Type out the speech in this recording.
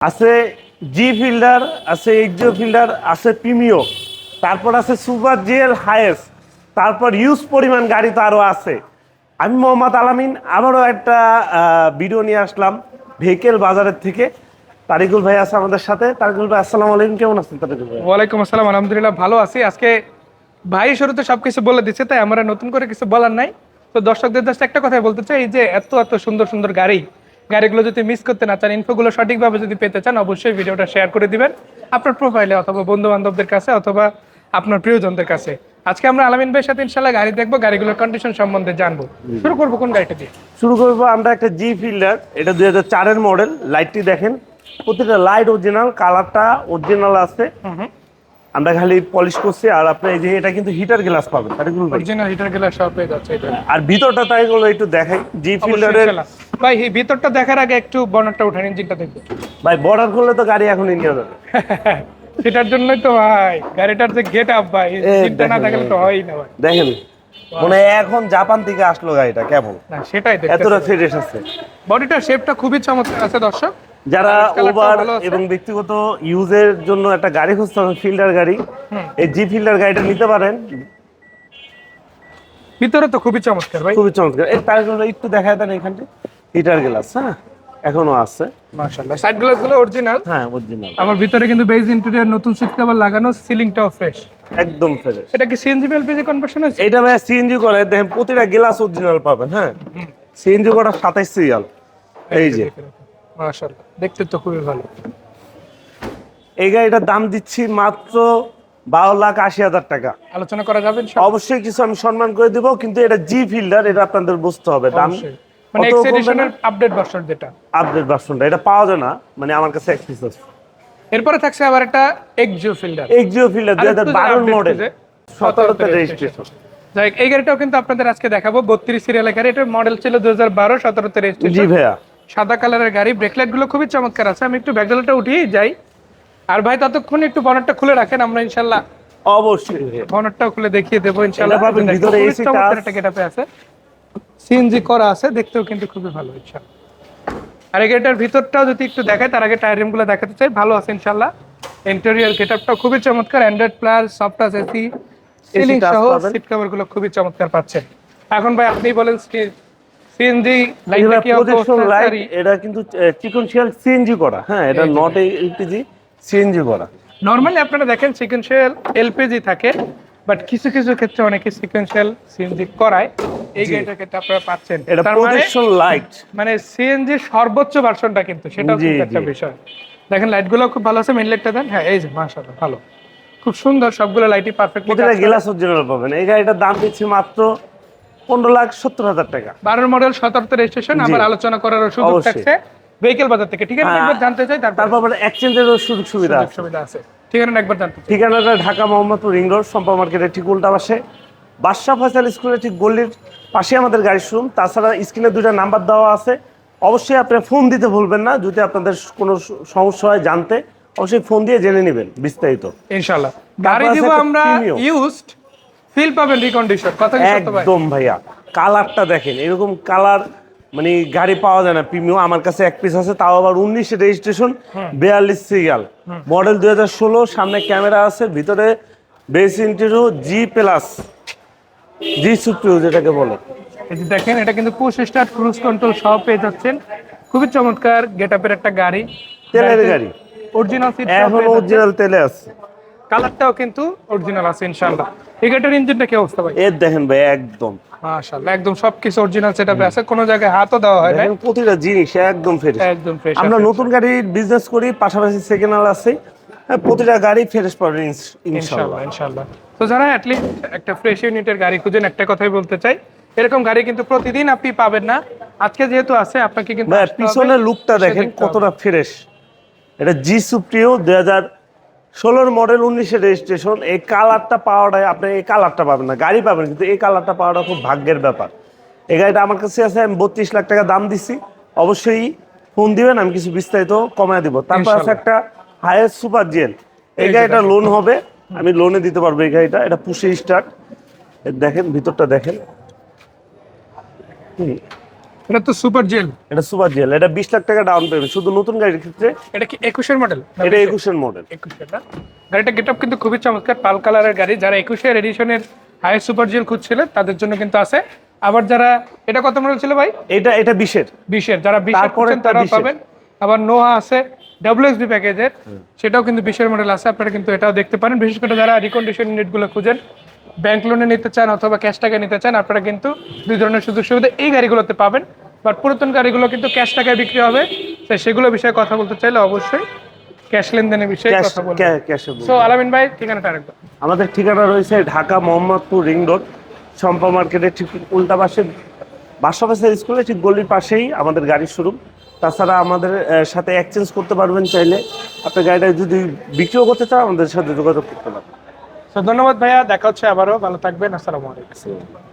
আছে G fielder আছে Axio fielder আছে প্রিমিও তারপর আছে সুপার জিএল হায়েস্ট তারপর ইউজ পরিমাণ গাড়ি তো আরও আছে। আমি মোহাম্মদ আলামিন আবারও একটা ভিডিও নিয়ে আসলাম ভেহিকেল বাজারের থেকে। তারিকুল ভাই আছে আমাদের সাথে। তারিকুল ভাই, আসসালামু আলাইকুম। কেমন আছেন তারিকুল ভাই? ওয়ালাইকুম আসসালাম। আলহামদুলিল্লাহ ভালো আছি। আজকে ভাই শুরুতে সবকিছু বলে দিচ্ছে, তাই আমরা নতুন করে কিছু বলার নাই। তো দর্শকদের জাস্ট একটা কথাই বলতে চাই যে এত এত সুন্দর সুন্দর গাড়ি গাড়িগুলো যদি মিস করতে না চান ইনফোগুলো সঠিকভাবে যদি পেতে চান অবশ্যই ভিডিওটা শেয়ার করে দিবেন আপনার প্রোফাইলে অথবা বন্ধু বান্ধবদের কাছে অথবা আপনার প্রিয়জনদের কাছে। আজকে আমরা আলামিন ভাইয়ের সাথে ইনশাল্লাহ গাড়ি দেখব গাড়িগুলোর কন্ডিশন সম্বন্ধে জানব। শুরু করব কোন গাড়িটা দিয়ে? শুরু করব আমরা একটা জি ফিল্ডার এটা দুই হাজার চারের মডেল লাইটটি দেখেন। প্রতিটা লাইট অরিজিনাল কালারটা অরিজিনাল আছে। আমরা খালি পলিশ করছি আর আপনার এই যে এটা কিন্তু হিটার গ্লাস পাবেন অরিজিনাল হিটার গেলার সব পেয়ে যাচ্ছে। এটা আর ভিতরটা তাই গুলো একটু দেখাই। জি ফিল্ডারের। ভাই এই ভিতরটা দেখার আগে একটু বনারটা উঠান ইঞ্জিনটা দেখব ভাই বর্ডার করলে তো গাড়ি এখনই নিয়ে যাবে। সেটার জন্যই তো ভাই গাড়িটার যে গেট আপ ভাই চিন্তা না থাকলে তো হয়ই না ভাই। দেখেন মানে এখন জাপান থেকে আসলো গাড়িটা কেমন? না সেটাই দেখতে এতটা ফ্রেশ আছে। বডিটার শেপটা খুবই চমৎকার আছে দর্শক। যারা ওভার এবং ব্যক্তিগত ইউজের জন্য একটা গাড়ি খুঁজতে হবে ফিল্ডার গাড়ি। এই জি ফিল্ডার গাড়িটা নিতে পারেন। ভিতরে তো খুবই চমৎকার ভাই। খুবই চমৎকার। এই টায়ারগুলো একটু দেখায় দেন এখানটা। হিটার গ্লাস হ্যাঁ? এখনও আছে। মাশাআল্লাহ। সাইড গ্লাসগুলো অরিজিনাল হ্যাঁ অরিজিনাল আমার ভিতরে কিন্তু বেজ ইন্টেরিয়র নতুন সিট কভার লাগানো সিলিংটাও ফ্রেশ একদম ফ্রেশ এটা কি সিএনজি এলপিজি কনভার্সন আছে? এটা ভাই সিএনজি করে দেখেন প্রতিটা গ্লাস অরিজিনাল পাবেন হ্যাঁ? সিএনজি করা সাতাইশ সিরিয়াল এই যে। মাশাআল্লাহ। দেখতে তো খুবই ভালো। এই গাড়িটার দাম দিচ্ছি মাত্র বারো লাখ আশি হাজার টাকা। আলোচনা করা যাবে অবশ্যই কিছু আমি সম্মান করে দিব কিন্তু এটা জি ফিল্ডার এটা আপনাদের বুঝতে হবে। দাম মানে এক্স এডিশনের আপডেট ভার্সন যেটা। আপডেট ভার্সনটা এটা পাওয়া যায় না মানে আমার কাছে এক পিস আছে। এরপরে থাকছে আবার একটা এক্সিও ফিল্ডার এক্সিও ফিল্ডার দুই হাজার বারোর মডেল সতেরোতে রেজিস্ট্রেশন যাই এই গাড়িটাও কিন্তু আপনাদের আজকে দেখাবো। বত্রিশ সিরিয়ালের গাড়ি। এটার মডেল ছিল দুই হাজার বারো সতেরোতে জি ভাইয়া। সাদা কালারের গাড়ি। ব্রেকলাইটগুলো খুবই চমৎকার আছে। আমি একটু ব্যাকডালাটা উঠিয়েই যাই। আর ভাই ততক্ষণ একটু বনারটা খুলে রাখেন আমরা ইনশাল্লাহ অবশ্যই ভাইয়া। বনারটাও খুলে দেখিয়ে দেবো। দেখেন, ভিতরে গেটাপে আছে। সিএনজি করা আছে দেখতেও কিন্তু খুবই ভালো ইনশাল্লাহ আর এই গাড়িটার ভিতরটাও যদি একটু দেখায় তার আগে টায়ারগুলো দেখাতে চাই ভালো আছে ইনশাল্লাহ ইন্টেরিয়র গেটআপটাও খুবই চমৎকার Android plus soft touch AC ceiling সহ সিট কভারগুলো খুবই চমৎকার পাচ্ছেন এখন ভাই আপনি বলেন সিএনজি লাইট এটা কিন্তু চিকনশিয়াল সিএনজি করা হ্যাঁ এটা নট এলপিজি সিএনজি করা। নর্মালি আপনারা দেখেন সিকোয়েন্সিয়াল এলপিজি থাকে। বাট কিছু কিছু ক্ষেত্রে অনেকে সিকোয়েন্সিয়াল সিএনজি করায়। এই গাড়িটার ক্ষেত্রে আপনারা পাচ্ছেন। এটা মানে প্রজেকশন লাইট মানে সিএনজি সর্বোচ্চ ভার্সনটা কিন্তু সেটাও কিন্তু একটা বিষয়। দেখেন লাইটগুলো খুব ভালো আছে মেন লাইটটা দেন। হ্যাঁ এই যে মাশাআল্লাহ ভালো। খুব সুন্দর সবগুলো লাইটই পারফেক্টলি প্রতিটা গ্লাস অরিজিনাল পাবেন। এই গাড়িটার দাম দিচ্ছি মাত্র পনেরো লাখ সত্তর হাজার টাকা। বারোর মডেল সতেরোতে রেজিস্ট্রেশন জি। আবার আলোচনা করার সুযোগ। থাকছে। ভেহিকেল বাজার থেকে ঠিক আছে হ্যাঁ। জানতে চাই তারপর এক্সচেঞ্জেরও সুযোগ সুবিধা সুবিধা আছে। ঠিকানা একবার জানতে ঠিকানাটা ঢাকা মোহাম্মদপুর রিং রোড সম্পা মার্কেটের ঠিক উল্টা পাশে। বাদশাহ ফয়সাল স্কুলের ঠিক গল্লির পাশে আমাদের গাড়ির শোরুম। তাছাড়া স্ক্রিনে দুইটা নাম্বার দেওয়া আছে। অবশ্যই আপনি ফোন দিতে ভুলবেন না। যদি আপনাদের কোনো সমস্যা হয় জানতে অবশ্যই ফোন দিয়ে জেনে নেবেন বিস্তারিত। ইনশাআল্লাহ। গাড়ি দিব আমরা ইউজড ফিল পাবেন রিকন্ডিশন কথা একদম ভাইয়া। কালারটা দেখেন এরকম কালার মানে গাড়ি পাওয়া যায় না প্রিমিয়াম আমার কাছে এক পিস আছে তাও আবার উনিশে রেজিস্ট্রেশন বিয়াল্লিশ সিরিয়াল। মডেল দুই হাজার ষোলো সামনে ক্যামেরা আছে ভিতরে base interior G plus G সুপ্রিও যেটাকে বলে। এই দেখেন এটা কিন্তু পুশ স্টার্ট ক্রুজ কন্ট্রোল সব পেয়ে যাচ্ছেন। খুবই চমৎকার গেট আপের একটা গাড়ি। তেলের গাড়ি। অরিজিনাল সিট এখন অরিজিনাল তেলে আছে। কালারটাও কিন্তু অরিজিনাল আছে ইনশাআল্লাহ। এই গাড়িটার ইঞ্জিনটা কি অবস্থা ভাই? এর দেখেন ভাই একদম। মাশাআল্লাহ একদম সবকিছু অরিজিনাল সেটআপে আছে কোনো জায়গায় হাতও দেওয়া হয় না প্রতিটা জিনিস একদম ফ্রেশ একদম ফ্রেশ আমরা নতুন গাড়ির বিজনেস করি পাশাপাশি সেকেন্ড হ্যান্ড আছে। হ্যাঁ, প্রতিটা গাড়ি ফ্রেশ পাবেন ইনশাআল্লাহ। ইনশাআল্লাহ তো যারা অ্যাটলিস্ট একটা ফ্রেশ ইউনিটের গাড়ি খুঁজেন একটা কথাই বলতে চাই এরকম গাড়ি কিন্তু প্রতিদিন আপনি পাবেন না। আজকে যেহেতু আছে আপনাকে কিন্তু পিছনের লুকটা দেখেন কতটা ফ্রেশ এটা জি সুপ্রিও দুই হাজার ষোলোর মডেল উনিশের রেজিস্ট্রেশন এই কালারটা পাওয়াটাই আপনি এই কালারটা পাবেন না গাড়ি পাবেন কিন্তু এই কালারটা পাওয়াটা খুব ভাগ্যের ব্যাপার। এই গাড়িটা আমার কাছে আছে আমি বত্রিশ লাখ টাকা দাম দিছি অবশ্যই ফোন দিবেন আমি কিছু বিস্তারিত কমায় দিব। তারপর আছে একটা হায়ার সুপার জেল এই গাড়িটা লোন হবে আমি লোনে দিতে পারব এই গাড়িটা এটা পুষে স্টার্ট দেখেন ভিতরটা দেখেন। হুম। এটা তো সুপার জেল। এটা সুপার জেল এটা বিশ লাখ টাকা ডাউন পেমেন্ট শুধু নতুন গাড়ির ক্ষেত্রে? এটা কি মডেল এটা মডেল না? গাড়িটা গেটআপ কিন্তু খুবই চমৎকার পাল কালারের গাড়ি। যারা এডিশনের হাই সুপার জেল খুঁজছিলেন তাদের জন্য কিন্তু আছে। আবার যারা এটা কত মডেল ছিল ভাই? এটা এটা বিশের। বিশের যারা বিশের তারপরে খুঁজছেন একটা তারাও 20 এর। পাবেন। আবার নোহা আছে ডাব্লিউএসবি প্যাকেজের সেটাও কিন্তু বিশের মডেল আছে আপনারা কিন্তু এটাও দেখতে পারেন। বিশেষ করে যারা রিকন্ডিশন ইউনিটগুলো খুঁজেন ব্যাংক লোনে নিতে চান অথবা ক্যাশ টাকা নিতে চান আপনারা কিন্তু দুই ধরনের সুযোগ সুবিধা এই গাড়িগুলোতে পাবেন। বাট পুরাতন গাড়িগুলো কিন্তু ক্যাশ টাকায় বিক্রি হবে। তো সেগুলো বিষয়ে কথা বলতে চাইলে অবশ্যই ক্যাশ লেনদেনের বিষয়ে কথা বলব সো আলামিন ভাই ঠিকানাটা আরেকবার। আমাদের ঠিকানা রয়েছে ঢাকা মোহাম্মদপুর রিং রোড শম্পা মার্কেটের ঠিক উল্টা পাশে। বাসাবাসের স্কুলে ঠিক গলির পাশেই আমাদের গাড়ির শোরুম। তাছাড়া আমাদের সাথে এক্সচেঞ্জ করতে পারবেন চাইলে। আপনার গাড়িটা যদি বিক্রিও করতে চান আমাদের সাথে যোগাযোগ করতে পারেন। ধন্যবাদ ভাইয়া দেখা হচ্ছে আবারও ভালো থাকবেন আসসালামু আলাইকুম।